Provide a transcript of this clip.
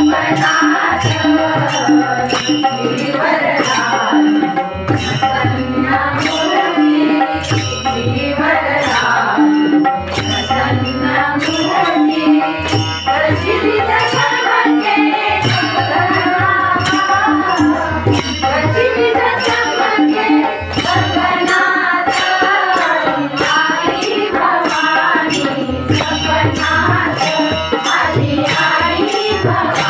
Madam आम्ही Yeah.